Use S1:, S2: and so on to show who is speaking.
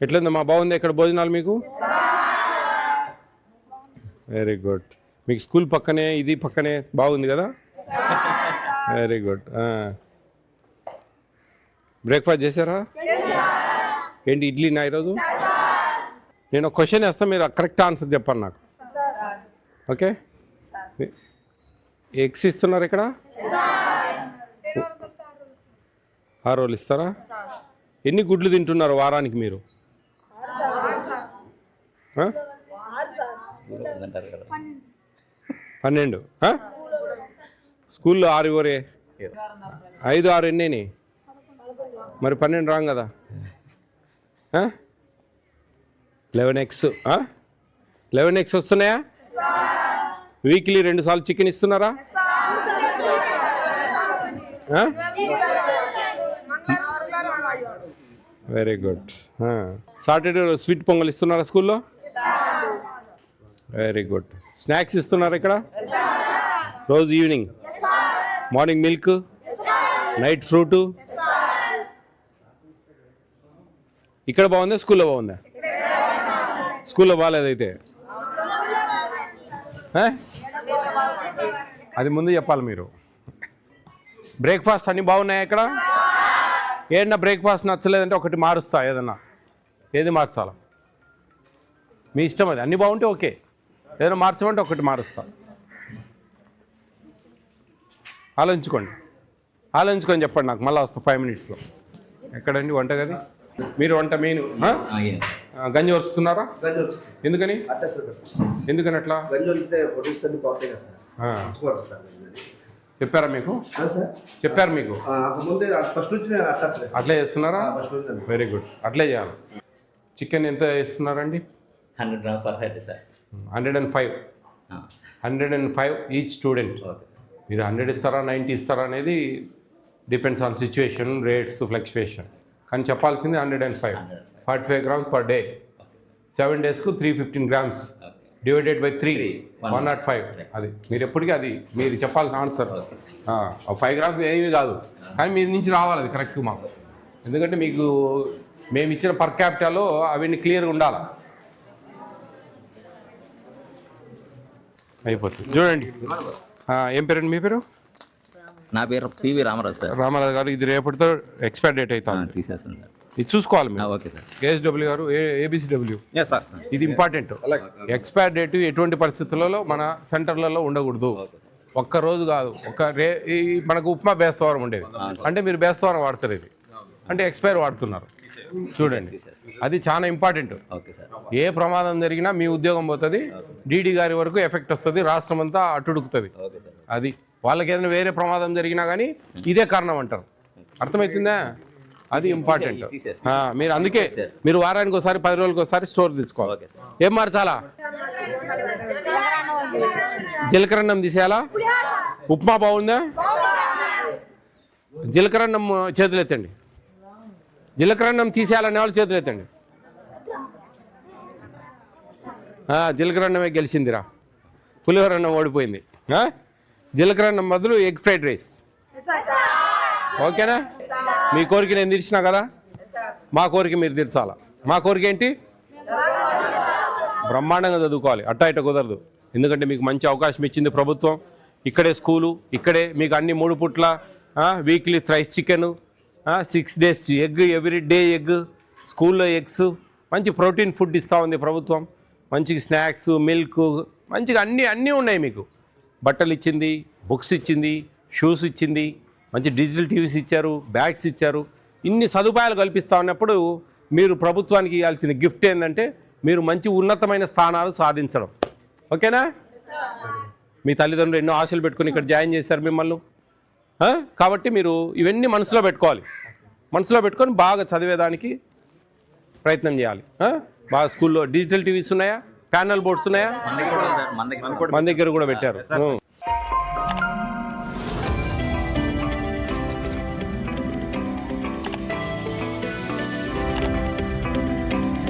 S1: ఎట్లుందమ్మా బాగుంది ఇక్కడ భోజనాలు మీకు? వెరీ గుడ్ మీకు స్కూల్ పక్కనే ఇది పక్కనే బాగుంది కదా? వెరీ గుడ్ బ్రేక్ఫాస్ట్ చేశారా? ఏంటి ఇడ్లీ నా ఈరోజు? నేను ఒక క్వశ్చన్ వేస్తాను మీరు కరెక్ట్ ఆన్సర్ చెప్పండి నాకు. ఓకే ఎగ్స్ ఇస్తున్నారు ఇక్కడ? ఆరు రోజులు ఇస్తారా? ఎన్ని గుడ్లు తింటున్నారు వారానికి మీరు? పన్నెండు? స్కూల్లో ఆరు ఇవ్వరే ఐదు ఆరు ఎన్ని మరి పన్నెండు రాంగ్ కదా. Eleven X. లెవెన్ ఎక్స్ వస్తున్నాయా? వీక్లీ రెండు సార్లు చికెన్ ఇస్తున్నారా? Very good Saturday sweet Pongal ఇస్తున్నారా స్కూల్లో? వెరీ గుడ్ స్నాక్స్ ఇస్తున్నారా ఇక్కడ? రోజు evening morning milk night fruit ఇక్కడ బాగుందా? స్కూల్లో బాగుందా? స్కూల్లో బాగాలేదైతే అది ముందు చెప్పాలి మీరు. బ్రేక్ఫాస్ట్ అన్నీ బాగున్నాయా ఇక్కడ? ఏదన్నా బ్రేక్ఫాస్ట్ నచ్చలేదంటే ఒకటి మారుస్తా ఏదన్నా. ఏది మార్చాలా? మీ ఇష్టం అది. అన్నీ బాగుంటే ఓకే. ఏదైనా మార్చమంటే ఒకటి మారుస్తా. ఆలోచించుకోండి. ఆలోచించుకొని చెప్పండి నాకు. మళ్ళీ వస్తా ఫైవ్ మినిట్స్లో ఎక్కడండి వంటగది? మీరు వంట మెయిన్. గంజి వస్తున్నారా ఎందుకని? ఎందుకని అట్లా? చెప్పారా మీకు? చెప్పారు మీకు?
S2: అట్లా
S1: చేస్తున్నారా. వెరీ గుడ్ అట్లే చేయాలి. చికెన్ ఎంత ఇస్తున్నారండి
S3: hundred gram per head sir
S1: hundred and five hundred and five each student
S3: okay
S1: మీరు హండ్రెడ్ ఇస్తారా నైంటీ ఇస్తారా అనేది depends on situation rates fluctuation కానీ చెప్పాల్సింది hundred and five forty five grams per day seven డేస్కు three fifteen grams divided by three. One naught five అది మీరు ఎప్పటికీ అది. మీరు చెప్పాల్సిన ఆన్సర్ ఫైవ్ గ్రామ్స్ ఏమీ కాదు. కానీ మీ నుంచి రావాలి అది కరెక్ట్ మాకు. ఎందుకంటే మీకు మేము ఇచ్చిన పర్ క్యాపిటాలో అవన్నీ క్లియర్గా ఉండాలి? అయిపోతుంది. చూడండి. ఏం పేరండి మీ పేరు?
S3: నా పేరు పివి రామరాజు సార్.
S1: రామారావు గారు ఇది రేపటితో ఎక్స్పైర్ డేట్ అవుతుంది.
S3: తీసేస్తాను సార్.
S1: ఇది చూసుకోవాలి మీరు.
S3: Okay sir.
S1: K S W గారు A B C W
S3: S sir
S1: ఇది ఇంపార్టెంట్ ఎక్స్పైర్ డేట్ ఎటువంటి పరిస్థితులలో మన సెంటర్లలో ఉండకూడదు. ఒక్క రోజు కాదు. ఒక రే ఈ మనకు ఉప్మా బేస్తవారం ఉండేది. అంటే మీరు బేస్తవారం వాడతారు ఇది. అంటే ఎక్స్పైర్ వాడుతున్నారు. చూడండి. అది చాలా ఇంపార్టెంట్
S3: ఓకే సార్.
S1: ఏ ప్రమాదం జరిగినా మీ ఉద్యోగం పోతుంది. డీడీ గారి వరకు ఎఫెక్ట్ వస్తుంది. రాష్ట్రం అంతా అట్టుడుకుతుంది అది. వాళ్ళకి ఏదైనా వేరే ప్రమాదం జరిగినా కానీ ఇదే కారణం అంటారు. అర్థమవుతుందా అది ఇంపార్టెంట్. మీరు అందుకే మీరు వారానికి ఒకసారి పది రోజులకి ఒకసారి స్టోర్
S3: సార్.
S1: ఏం మార్చాలా జీలకర్ర అన్నం తీసేయాలా? ఉప్మా బాగుందా? జీలకర్ర అన్నం చేతులు ఎత్తండి. జీలకర్ర అన్నం తీసేయాలనే వాళ్ళు చేతులు ఎత్తండి. అన్నమే గెలిచిందిరా. పులిహోర అన్నం ఓడిపోయింది అన్నం బదులు ఎగ్ ఫ్రైడ్ రైస్. ఓకేనా? మీ కోరిక నేను తీర్చినా కదా? మా కోరిక మీరు తీర్చాలా? మా కోరిక ఏంటి? బ్రహ్మాండంగా చదువుకోవాలి. అట్టా ఇట కుదరదు. ఎందుకంటే మీకు మంచి అవకాశం ఇచ్చింది ప్రభుత్వం. ఇక్కడే స్కూలు ఇక్కడే మీకు అన్ని మూడు పుట్ల weekly thrice chicken six days egg every day egg స్కూల్లో ఎగ్స్ మంచి ప్రోటీన్ ఫుడ్ ఇస్తూ ఉంది ప్రభుత్వం. మంచి స్నాక్స్ మిల్క్ మంచిగా అన్నీ అన్నీ ఉన్నాయి మీకు. బట్టలు ఇచ్చింది బుక్స్ ఇచ్చింది షూస్ ఇచ్చింది మంచి డిజిటల్ టీవీస్ ఇచ్చారు బ్యాగ్స్ ఇచ్చారు. ఇన్ని సదుపాయాలు కల్పిస్తూ ఉన్నప్పుడు మీరు ప్రభుత్వానికి ఇవ్వాల్సిన గిఫ్ట్ ఏంటంటే మీరు మంచి ఉన్నతమైన స్థానాలు సాధించడం. ఓకేనా? మీ తల్లిదండ్రులు ఎన్నో ఆశలు పెట్టుకుని ఇక్కడ జాయిన్ చేశారు మిమ్మల్ని? కాబట్టి మీరు ఇవన్నీ మనసులో పెట్టుకోవాలి. మనసులో పెట్టుకొని బాగా చదివేదానికి ప్రయత్నం చేయాలి? బాగా స్కూల్లో డిజిటల్ టీవీస్ ఉన్నాయా? ప్యానల్ బోర్డ్స్ ఉన్నాయా?
S3: మన దగ్గర కూడా
S1: పెట్టారు.